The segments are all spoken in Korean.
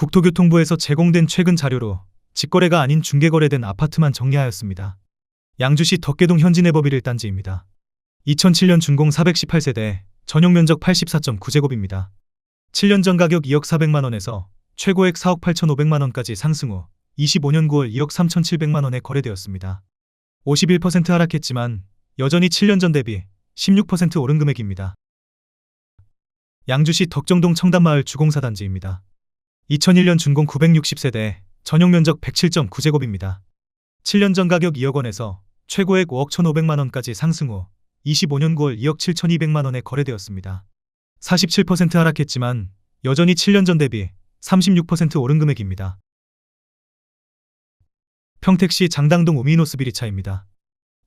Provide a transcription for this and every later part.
국토교통부에서 제공된 최근 자료로 직거래가 아닌 중개거래된 아파트만 정리하였습니다. 양주시 덕계동 현진해법 1단지입니다. 2007년 준공 418세대, 전용 면적 84.9제곱입니다. 7년 전 가격 2억 400만 원에서 최고액 4억 8,500만 원까지 상승 후 25년 9월 2억 3,700만 원에 거래되었습니다. 51% 하락했지만 여전히 7년 전 대비 16% 오른 금액입니다. 양주시 덕정동 청담마을 주공사단지입니다. 2001년 준공 960세대, 전용 면적 107.9제곱입니다. 7년 전 가격 2억 원에서 최고액 5억 1,500만 원까지 상승 후 25년 9월 2억 7,200만 원에 거래되었습니다. 47% 하락했지만 여전히 7년 전 대비 36% 오른 금액입니다. 평택시 장당동 우미노스 비리차입니다.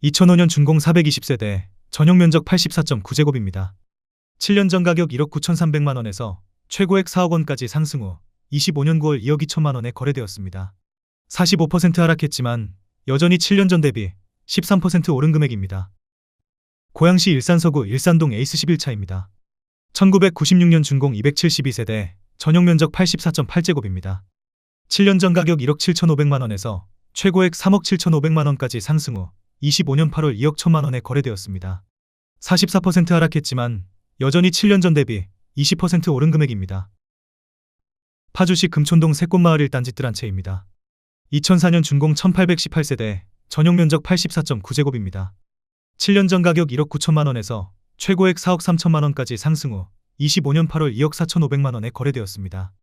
2005년 준공 420세대, 전용 면적 84.9제곱입니다. 7년 전 가격 1억 9,300만 원에서 최고액 4억 원까지 상승 후 25년 9월 2억 2천만 원에 거래되었습니다. 45% 하락했지만 여전히 7년 전 대비 13% 오른 금액입니다. 고양시 일산서구 일산동 에이스11차입니다. 1996년 준공 272세대, 전용 면적 84.8제곱입니다. 7년 전 가격 1억 7,500만 원에서 최고액 3억 7,500만 원까지 상승 후 25년 8월 2억 1천만 원에 거래되었습니다. 44% 하락했지만 여전히 7년 전 대비 20% 오른 금액입니다. 파주시 금촌동 새꽃마을 1단지 뜰한 채입니다. 2004년 준공 1818세대, 전용 면적 84.9제곱입니다. 7년 전 가격 1억 9천만 원에서 최고액 4억 3천만 원까지 상승 후 25년 8월 2억 4천5백만 원에 거래되었습니다.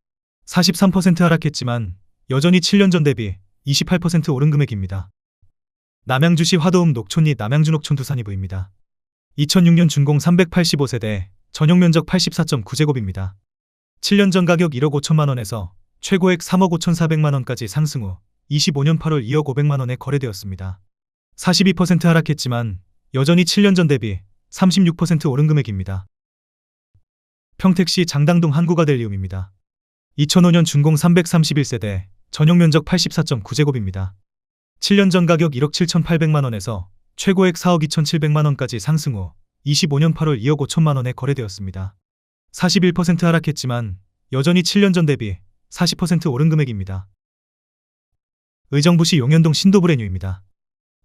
43% 하락했지만 여전히 7년 전 대비 28% 오른 금액입니다. 남양주시 화도읍 녹촌리 남양주 녹촌 두산이부입니다. 2006년 준공 385세대, 전용 면적 84.9제곱입니다. 7년 전 가격 1억 5천만 원에서 최고액 3억 5천4백만 원까지 상승 후 25년 8월 2억 5백만 원에 거래되었습니다. 42% 하락했지만 여전히 7년 전 대비 36% 오른 금액입니다. 평택시 장당동 한국아델리움입니다. 2005년 준공 331세대, 전용 면적 84.9제곱입니다. 7년 전 가격 1억 7,800만 원에서 최고액 4억 2,700만 원까지 상승 후 25년 8월 2억 5천만 원에 거래되었습니다. 41% 하락했지만 여전히 7년 전 대비 40% 오른 금액입니다. 의정부시 용현동 신도브레뉴입니다.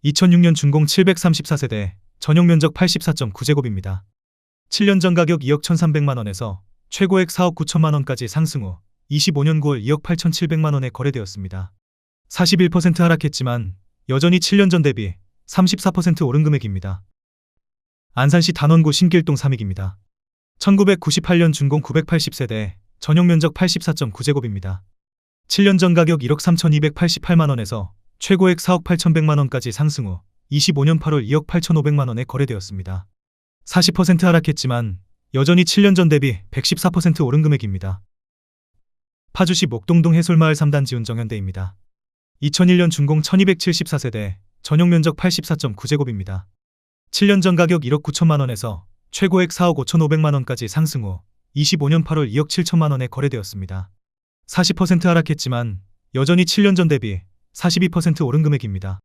2006년 준공 734세대, 전용 면적 84.9제곱입니다. 7년 전 가격 2억 1,300만 원에서 최고액 4억 9천만 원까지 상승 후 25년 9월 2억 8,700만 원에 거래되었습니다. 41% 하락했지만 여전히 7년 전 대비 34% 오른 금액입니다. 안산시 단원구 신길동 삼익입니다. 1998년 준공 980세대, 전용 면적 84.9제곱입니다. 7년 전 가격 1억 3,288만 원에서 최고액 4억 8,100만 원까지 상승 후 25년 8월 2억 8,500만 원에 거래되었습니다. 40% 하락했지만 여전히 7년 전 대비 114% 오른 금액입니다. 파주시 목동동 해솔마을 3단지 운정현대입니다. 2001년 준공 1274세대, 전용 면적 84.9제곱입니다. 7년 전 가격 1억 9천만 원에서 최고액 4억 5,500만 원까지 상승 후 25년 8월 2억 7천만 원에 거래되었습니다. 40% 하락했지만 여전히 7년 전 대비 42% 오른 금액입니다.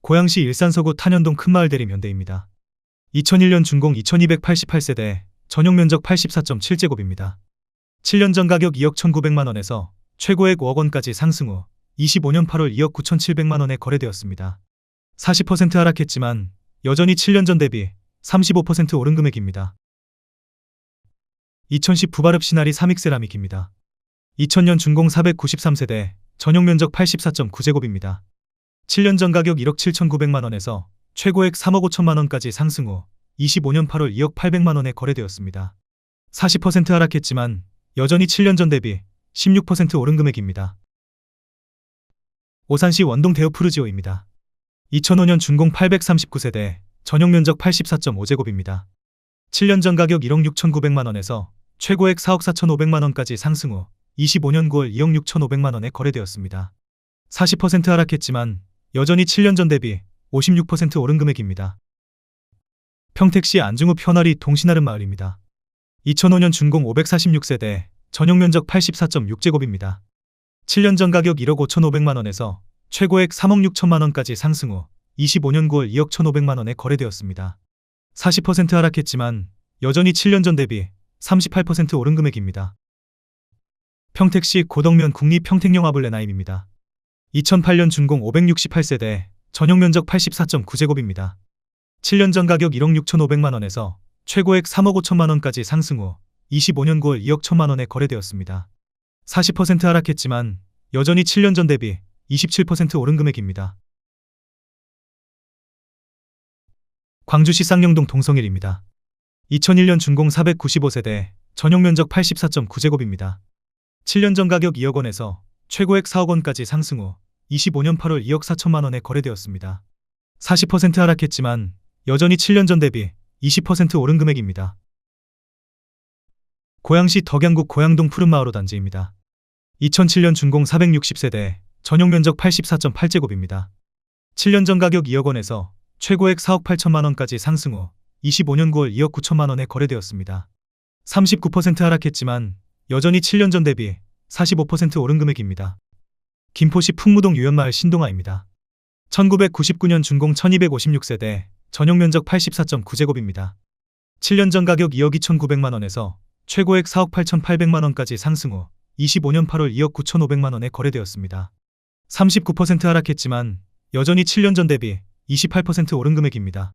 고양시 일산 서구 탄현동 큰마을 대림 현대입니다. 2001년 준공 2288세대, 전용 면적 84.7제곱입니다. 7년 전 가격 2억 1,900만 원에서 최고액 5억 원까지 상승 후 25년 8월 2억 9,700만 원에 거래되었습니다. 40% 하락했지만 여전히 7년 전 대비 35% 오른 금액입니다. 2010 부바릅 시나리 삼익세라믹입니다. 2000년 준공 493세대, 전용 면적 84.9제곱입니다. 7년 전 가격 1억 7,900만 원에서 최고액 3억 5천만 원까지 상승 후 25년 8월 2억 800만 원에 거래되었습니다. 40% 하락했지만 여전히 7년 전 대비 16% 오른 금액입니다. 오산시 원동 대우 푸르지오입니다. 2005년 준공 839세대, 전용 면적 84.5제곱입니다. 7년 전 가격 1억 6,900만 원에서 최고액 4억 4,500만 원까지 상승 후 25년 9월 2억 6,500만 원에 거래되었습니다. 40% 하락했지만 여전히 7년 전 대비 56% 오른 금액입니다. 평택시 안중읍 편화리 동신아름 마을입니다. 2005년 준공 546세대, 전용 면적 84.6제곱입니다. 7년 전 가격 1억 5,500만 원에서 최고액 3억 6천만 원까지 상승 후 25년 9월 2억 1,500만 원에 거래되었습니다. 40% 하락했지만 여전히 7년 전 대비 38% 오른 금액입니다. 평택시 고덕면 국립평택영화블 레나임입니다. 2008년 준공 568세대, 전용 면적 84.9제곱입니다. 7년 전 가격 1억 6,500만 원에서 최고액 3억 5천만 원까지 상승 후 25년 9월 2억 1천만 원에 거래되었습니다. 40% 하락했지만 여전히 7년 전 대비 27% 오른 금액입니다. 광주시 쌍용동 동성일입니다. 2001년 준공 495세대, 전용 면적 84.9제곱입니다. 7년 전 가격 2억 원에서 최고액 4억 원까지 상승 후 25년 8월 2억 4천만 원에 거래되었습니다. 40% 하락했지만 여전히 7년 전 대비 20% 오른 금액입니다. 고양시 덕양구 고양동 푸른마을호 단지입니다. 2007년 준공 460세대, 전용 면적 84.8제곱입니다. 7년 전 가격 2억 원에서 최고액 4억 8천만 원까지 상승 후 25년 9월 2억 9천만 원에 거래되었습니다. 39% 하락했지만 여전히 7년 전 대비 45% 오른 금액입니다. 김포시 풍무동 유연마을 신동아입니다. 1999년 준공 1256세대, 전용 면적 84.9제곱입니다. 7년 전 가격 2억 2,900만 원에서 최고액 4억 8,800만 원까지 상승 후 25년 8월 2억 9,500만 원에 거래되었습니다. 39% 하락했지만 여전히 7년 전 대비 28% 오른 금액입니다.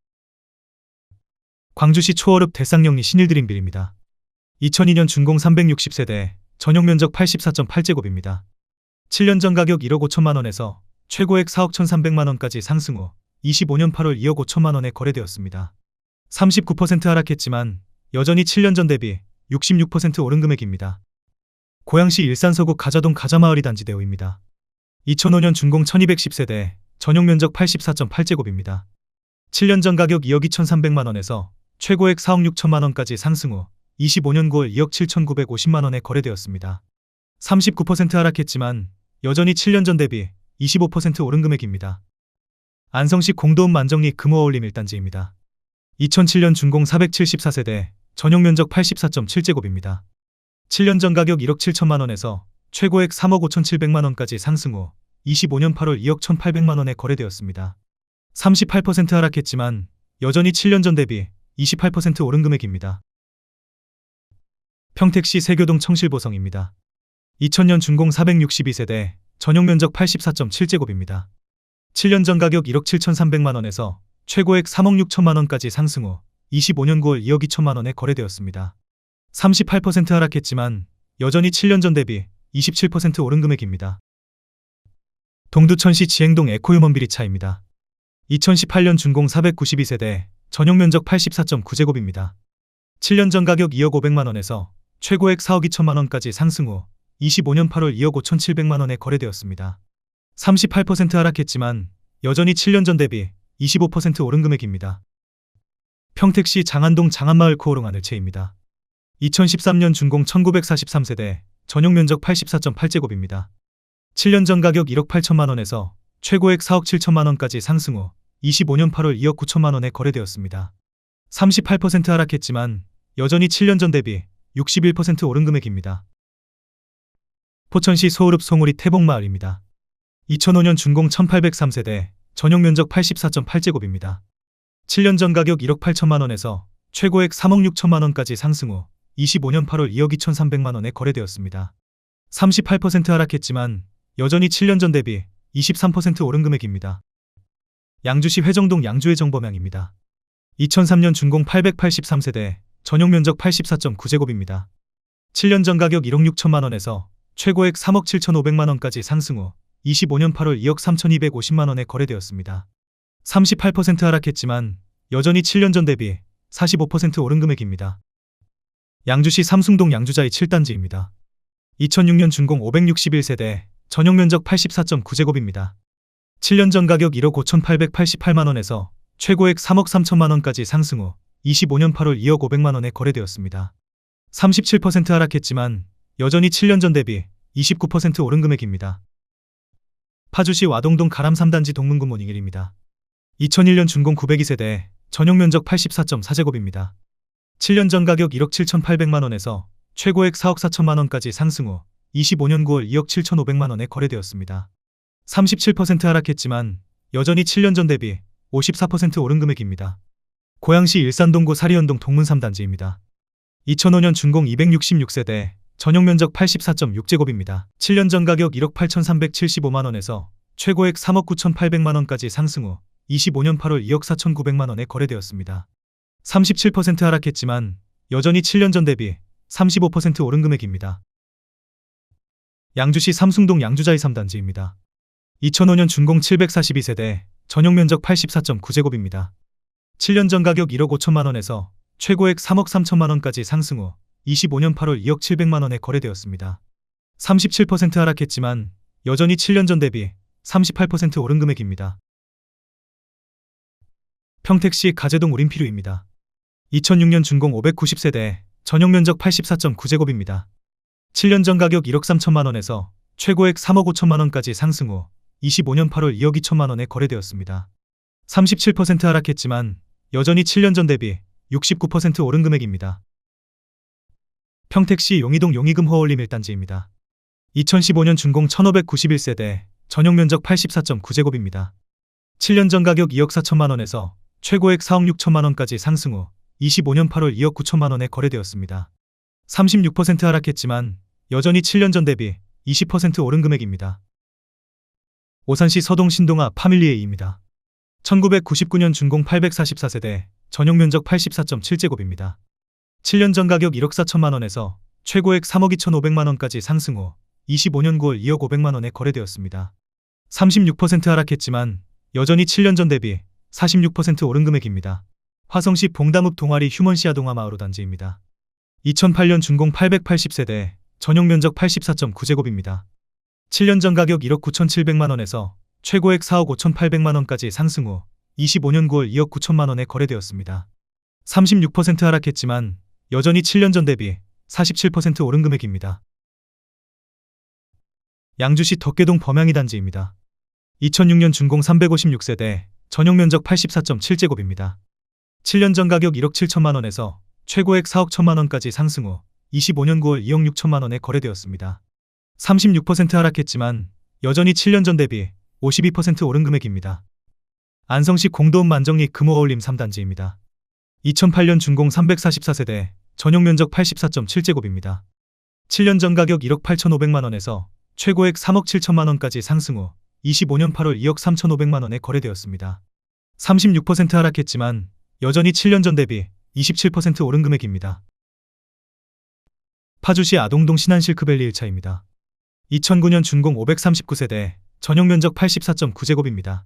광주시 초월읍 대쌍영리 신일드림빌입니다. 2002년 준공 360세대, 전용 면적 84.8제곱입니다. 7년 전 가격 1억 5천만 원에서 최고액 4억 1,300만 원까지 상승 후 25년 8월 2억 5천만 원에 거래되었습니다. 39% 하락했지만 여전히 7년 전 대비 66% 오른 금액입니다. 고양시 일산서구 가자동 가자마을이 단지 대우입니다. 2005년 준공 1210세대, 전용 면적 84.8제곱입니다. 7년 전 가격 2억 2,300만 원에서 최고액 4억 6천만 원까지 상승 후 25년 9월 2억 7,950만 원에 거래되었습니다. 39% 하락했지만 여전히 7년 전 대비 25% 오른 금액입니다. 안성시 공도읍 만정리 금호어울림 1단지입니다. 2007년 준공 474세대, 전용 면적 84.7제곱입니다. 7년 전 가격 1억 7천만 원에서 최고액 3억 5천7백만 원까지 상승 후 25년 8월 2억 1,800만 원에 거래되었습니다. 38% 하락했지만 여전히 7년 전 대비 28% 오른 금액입니다. 평택시 세교동 청실보성입니다. 2000년 준공 462세대, 전용 면적 84.7제곱입니다. 7년 전 가격 1억 7,300만 원에서 최고액 3억 6천만 원까지 상승 후 25년 9월 2억 2천만 원에 거래되었습니다. 38% 하락했지만 여전히 7년 전 대비 27% 오른 금액입니다. 동두천시 지행동 에코휴먼 비리차입니다. 2018년 준공 492세대, 전용 면적 84.9제곱입니다. 7년 전 가격 2억 500만 원에서 최고액 4억 2천만 원까지 상승 후 25년 8월 2억 5천7백만 원에 거래되었습니다. 38% 하락했지만 여전히 7년 전 대비 25% 오른 금액입니다. 평택시 장안동 장안마을 코오롱 하늘채입니다. 2013년 준공 1943세대, 전용 면적 84.8제곱입니다. 7년 전 가격 1억 8천만 원에서 최고액 4억 7천만 원까지 상승 후 25년 8월 2억 9천만 원에 거래되었습니다. 38% 하락했지만 여전히 7년 전 대비 61% 오른 금액입니다. 포천시 소울읍 송우리 태봉마을입니다. 2005년 준공 1803세대, 전용 면적 84.8제곱입니다. 7년 전 가격 1억 8천만 원에서 최고액 3억 6천만 원까지 상승 후 25년 8월 2억 2,300만 원에 거래되었습니다. 38% 하락했지만 여전히 7년 전 대비 23% 오른 금액입니다. 양주시 회정동 양주의 정범양입니다. 2003년 준공 883세대, 전용 면적 84.9제곱입니다. 7년 전 가격 1억 6천만 원에서 최고액 3억 7천5백만 원까지 상승 후 25년 8월 2억 3,250만 원에 거래되었습니다. 38% 하락했지만 여전히 7년 전 대비 45% 오른 금액입니다. 양주시 삼숭동 양주자의 7단지입니다. 2006년 준공 561세대, 전용 면적 84.9제곱입니다. 7년 전 가격 1억 5,888만 원에서 최고액 3억 3천만 원까지 상승 후 25년 8월 2억 5백만 원에 거래되었습니다. 37% 하락했지만 여전히 7년 전 대비 29% 오른 금액입니다. 파주시 와동동 가람 3단지 동문군 모닝일입니다. 2001년 준공 902세대, 전용 면적 84.4제곱입니다. 7년 전 가격 1억 7,800만 원에서 최고액 4억 4천만 원까지 상승 후 25년 9월 2억 7,500만 원에 거래되었습니다. 37% 하락했지만 여전히 7년 전 대비 54% 오른 금액입니다. 고양시 일산동구 사리연동 동문 3단지입니다. 2005년 준공 266세대, 전용 면적 84.6제곱입니다. 7년 전 가격 1억 8,375만 원에서 최고액 3억 9,800만 원까지 상승 후 25년 8월 2억 4,900만 원에 거래되었습니다. 37% 하락했지만 여전히 7년 전 대비 35% 오른 금액입니다. 양주시 삼숭동 양주자이 3단지입니다. 2005년 준공 742세대, 전용 면적 84.9제곱입니다. 7년 전 가격 1억 5천만 원에서 최고액 3억 3천만 원까지 상승 후 25년 8월 2억 700만 원에 거래되었습니다. 37% 하락했지만 여전히 7년 전 대비 38% 오른 금액입니다. 평택시 가재동 우림피류입니다. 2006년 준공 590세대, 전용 면적 84.9제곱입니다. 7년 전 가격 1억 3천만 원에서 최고액 3억 5천만 원까지 상승 후 25년 8월 2억 2천만 원에 거래되었습니다. 37% 하락했지만 여전히 7년 전 대비 69% 오른 금액입니다. 평택시 용의동 용의금 허울림 1단지입니다. 2015년 준공 1591세대, 전용 면적 84.9제곱입니다. 7년 전 가격 2억 4천만 원에서 최고액 4억 6천만 원까지 상승 후 25년 8월 2억 9천만 원에 거래되었습니다. 36% 하락했지만 여전히 7년 전 대비 20% 오른 금액입니다. 오산시 서동 신동아 파밀리에이입니다. 1999년 준공 844세대, 전용 면적 84.7제곱입니다. 7년 전 가격 1억 4천만 원에서 최고액 3억 2천5백만 원까지 상승 후 25년 9월 2억 5백만 원에 거래되었습니다. 36% 하락했지만 여전히 7년 전 대비 46% 오른 금액입니다. 화성시 봉담읍 동아리 휴먼시아 동아마을호 단지입니다. 2008년 준공 880세대, 전용 면적 84.9제곱입니다. 7년 전 가격 1억 9천7백만 원에서 최고액 4억 5천8백만 원까지 상승 후 25년 9월 2억 9천만 원에 거래되었습니다. 36% 하락했지만 여전히 7년 전 대비 47% 오른 금액입니다. 양주시 덕계동 범양이 단지입니다. 2006년 준공 356세대, 전용 면적 84.7제곱입니다. 7년 전 가격 1억 7천만 원에서 최고액 4억 1천만 원까지 상승 후 25년 9월 2억 6천만 원에 거래되었습니다. 36% 하락했지만 여전히 7년 전 대비 52% 오른 금액입니다. 안성시 공도읍 만정리 금호어울림 3단지입니다. 2008년 준공 344세대, 전용 면적 84.7제곱입니다. 7년 전 가격 1억 8,500만 원에서 최고액 3억 7천만 원까지 상승 후 25년 8월 2억 3,500만 원에 거래되었습니다. 36% 하락했지만 여전히 7년 전 대비 27% 오른 금액입니다. 파주시 아동동 신안실크밸리 1차입니다. 2009년 준공 539세대, 전용 면적 84.9제곱입니다.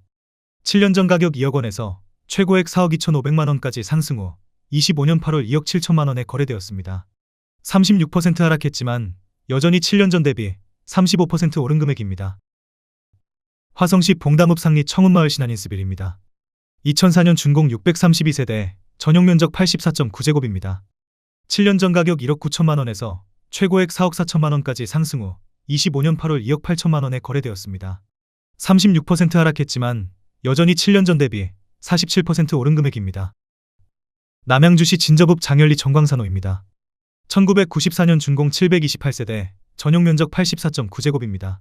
7년 전 가격 2억 원에서 최고액 4억 2천5백만 원까지 상승 후 25년 8월 2억 7천만 원에 거래되었습니다. 36% 하락했지만 여전히 7년 전 대비 35% 오른 금액입니다. 화성시 봉담읍 상리 청운마을 신한인스빌입니다. 2004년 준공 632세대, 전용 면적 84.9제곱입니다. 7년 전 가격 1억 9천만 원에서 최고액 4억 4천만 원까지 상승 후 25년 8월 2억 8천만 원에 거래되었습니다. 36% 하락했지만 여전히 7년 전 대비 47% 오른 금액입니다. 남양주시 진저읍 장열리 정광산호입니다. 1994년 준공 728세대, 전용 면적 84.9제곱입니다.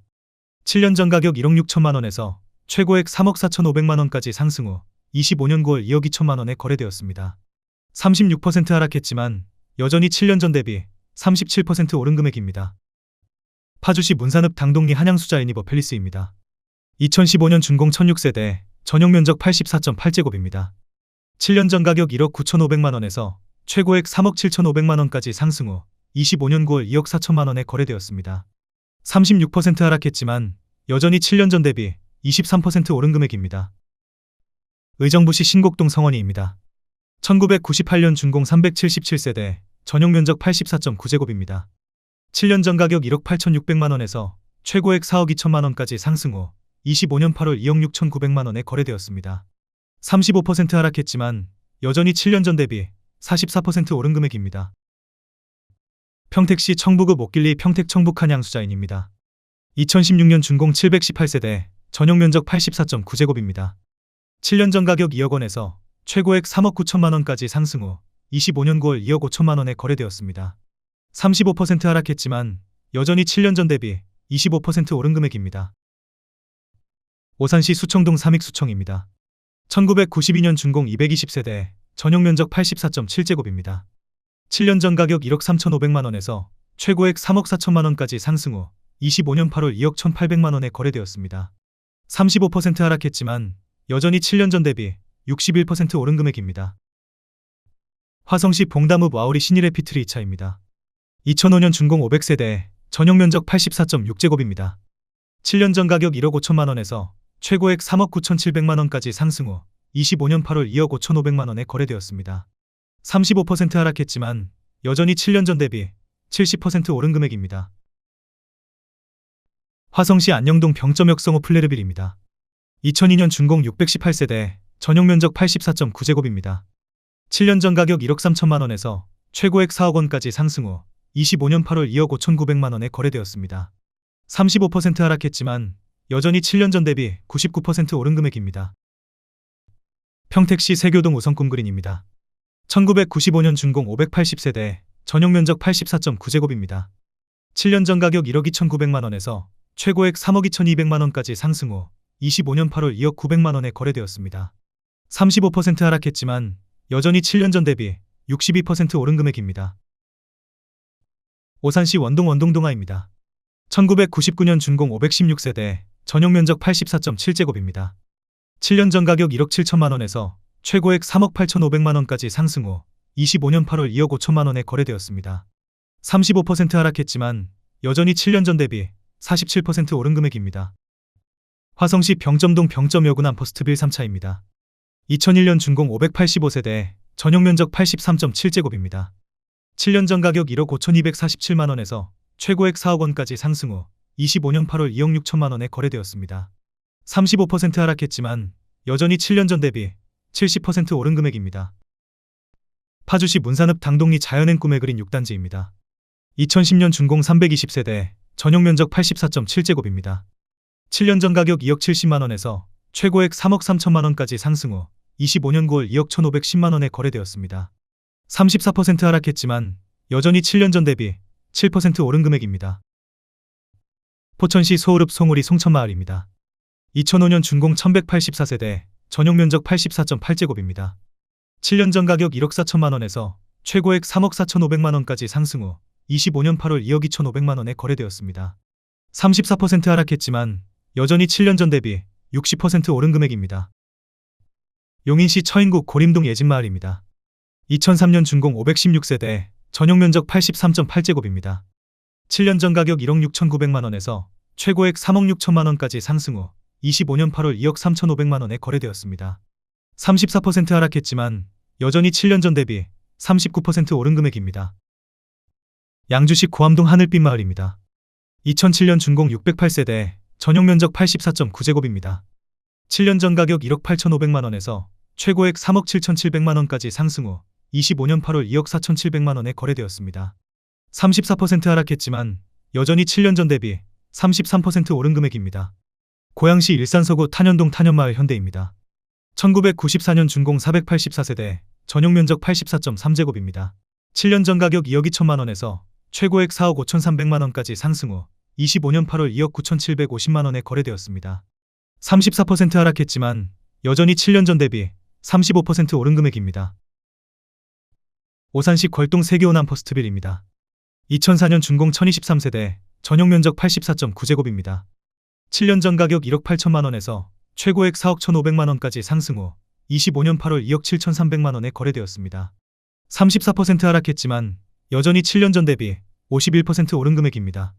7년 전 가격 1억 6천만 원에서 최고액 3억 4천5백만 원까지 상승 후 25년 9월 2억 2천만 원에 거래되었습니다. 36% 하락했지만 여전히 7년 전 대비 37% 오른 금액입니다. 파주시 문산읍 당동리 한양수자 애니버 팰리스입니다. 2015년 준공 1006세대, 전용 면적 84.8제곱입니다. 7년 전 가격 1억 9천5백만 원에서 최고액 3억 7천5백만 원까지 상승 후 25년 9월 2억 4천만 원에 거래되었습니다. 36% 하락했지만 여전히 7년 전 대비 23% 오른 금액입니다. 의정부시 신곡동 성원이입니다. 1998년 준공 377세대, 전용 면적 84.9제곱입니다. 7년 전 가격 1억 8천6백만 원에서 최고액 4억 2천만 원까지 상승 후 25년 8월 2억 6천9백만 원에 거래되었습니다. 35% 하락했지만 여전히 7년 전 대비 44% 오른 금액입니다. 평택시 청부급 옥길리 평택 청북 한양수자인입니다. 2016년 준공 718세대, 전용 면적 84.9제곱입니다. 7년 전 가격 2억 원에서 최고액 3억 9천만 원까지 상승 후 25년 9월 2억 5천만 원에 거래되었습니다. 35% 하락했지만 여전히 7년 전 대비 25% 오른 금액입니다. 오산시 수청동 삼익수청입니다. 1992년 준공 220세대, 전용 면적 84.7제곱입니다. 7년 전 가격 1억 3,500만 원에서 최고액 3억 4천만 원까지 상승 후 25년 8월 2억 1,800만 원에 거래되었습니다. 35% 하락했지만 여전히 7년 전 대비 61% 오른 금액입니다. 화성시 봉담읍 와우리 신일의 피트리 2차입니다. 2005년 준공 500세대 전용 면적 84.6제곱입니다. 7년 전 가격 1억 5천만 원에서 최고액 3억 9천7백만 원까지 상승 후 25년 8월 2억 5천5백만 원에 거래되었습니다. 35% 하락했지만 여전히 7년 전 대비 70% 오른 금액입니다. 화성시 안녕동 병점역 성호 플레르빌입니다. 2002년 준공 618세대 전용 면적 84.9제곱입니다. 7년 전 가격 1억 3천만 원에서 최고액 4억 원까지 상승 후 25년 8월 2억 5천9백만 원에 거래되었습니다. 35% 하락했지만 여전히 7년 전 대비 99% 오른 금액입니다. 평택시 세교동 5성꿈 그린입니다. 1995년 준공 580세대 전용 면적 84.9제곱입니다. 7년 전 가격 1억 2,900만 원에서 최고액 3억 2,200만 원까지 상승 후 25년 8월 2억 900만 원에 거래되었습니다. 35% 하락했지만 여전히 7년 전 대비 62% 오른 금액입니다. 오산시 원동 원동동아입니다. 1999년 준공 516세대 전용 면적 84.7제곱입니다. 7년 전 가격 1억 7천만 원에서 최고액 3억 8천5백만 원까지 상승 후 25년 8월 2억 5천만 원에 거래되었습니다. 35% 하락했지만 여전히 7년 전 대비 47% 오른 금액입니다. 화성시 병점동 병점여군 암퍼스트빌 3차입니다. 2001년 준공 585세대 전용 면적 83.7제곱입니다. 7년 전 가격 1억 5,247만 원에서 최고액 4억 원까지 상승 후 25년 8월 2억 6천만 원에 거래되었습니다. 35% 하락했지만 여전히 7년 전 대비 70% 오른 금액입니다. 파주시 문산읍 당동리 자연행 꿈의 그린 6단지입니다. 2010년 준공 320세대 전용 면적 84.7제곱입니다. 7년 전 가격 2억 70만 원에서 최고액 3억 3천만 원까지 상승 후 25년 9월 2억 1,510만 원에 거래되었습니다. 34% 하락했지만 여전히 7년 전 대비 7% 오른 금액입니다. 포천시 소울읍 송우리 송천마을입니다. 2005년 준공 1184세대 전용 면적 84.8제곱입니다. 7년 전 가격 1억 4천만 원에서 최고액 3억 4천5백만 원까지 상승 후 25년 8월 2억 2천5백만 원에 거래되었습니다. 34% 하락했지만 여전히 7년 전 대비 60% 오른 금액입니다. 용인시 처인구 고림동 예진마을입니다. 2003년 준공 516세대 전용 면적 83.8제곱입니다. 7년 전 가격 1억 6천9백만 원에서 최고액 3억 6천만 원까지 상승 후 25년 8월 2억 3천5백만 원에 거래되었습니다. 34% 하락했지만 여전히 7년 전 대비 39% 오른 금액입니다. 양주시 고암동 하늘빛 마을입니다. 2007년 준공 608세대 전용 면적 84.9제곱입니다. 7년 전 가격 1억 8천5백만 원에서 최고액 3억 7천7백만 원까지 상승 후 25년 8월 2억 4천7백만 원에 거래되었습니다. 34% 하락했지만 여전히 7년 전 대비 33% 오른 금액입니다. 고양시 일산서구 탄현동 탄현마을 현대입니다. 1994년 준공 484세대 전용 면적 84.3제곱입니다. 7년 전 가격 2억 2천만 원에서 최고액 4억 5천3백만 원까지 상승 후 25년 8월 2억 9천7백오십만 원에 거래되었습니다. 34% 하락했지만 여전히 7년 전 대비 35% 오른 금액입니다. 오산시 걸동 세계호남 퍼스트빌입니다. 2004년 준공 1023세대 전용 면적 84.9제곱입니다. 7년 전 가격 1억 8천만 원에서 최고액 4억 1,500만 원까지 상승 후 25년 8월 2억 7,300만 원에 거래되었습니다. 34% 하락했지만 여전히 7년 전 대비 51% 오른 금액입니다.